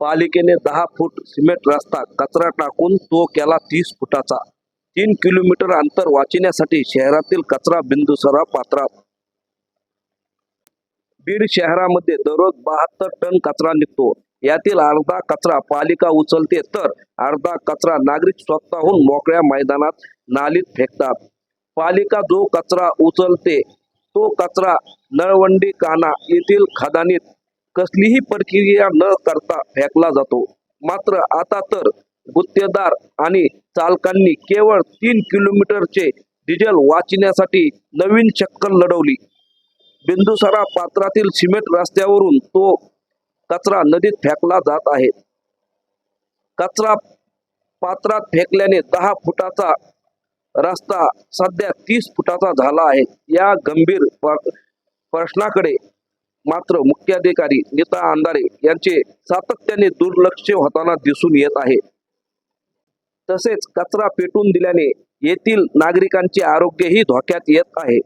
पालिकेने दहा फूट सिमेंट रस्ता कचरा टाकून तो केला तीस फुटाचा. तीन किलोमीटर अंतर वाचण्यासाठी शहरातील कचरा बिंदुसरा पात्रात बीड शहरामध्ये दररोज बहात्तर टन कचरा निघतो. यातील अर्धा कचरा पालिका उचलते तर अर्धा कचरा नागरिक स्वतःहून मोकळ्या मैदानात नालीत फेकतात. पालिका जो कचरा उचलते तो कचरा नळवंडी काना येथील खदानीत कसलीही प्रक्रिया न करता फेकला जातो. मात्र आता तर गुत्तेदार आणि चालकांनी केवळ तीन किलोमीटरचे डिझेल वाचण्यासाठी नवीन चक्कर लढवली. बिंदुसरा पात्रातील सिमेंट रस्त्यावरून तो कचरा नदीत फेकला जात आहे. कचरा पात्रात फेकल्याने दहा फुटाचा रस्ता सध्या तीस फुटाचा झाला आहे. या गंभीर प्रश्नाकडे मात्र मुख्याधिकारी नीता अंधारे यांचे सातत्याने दुर्लक्ष होताना दिसून येत आहे. तसेच कचरा पेटून दिल्याने येथील नागरिकांचे आरोग्यही धोक्यात येत आहे.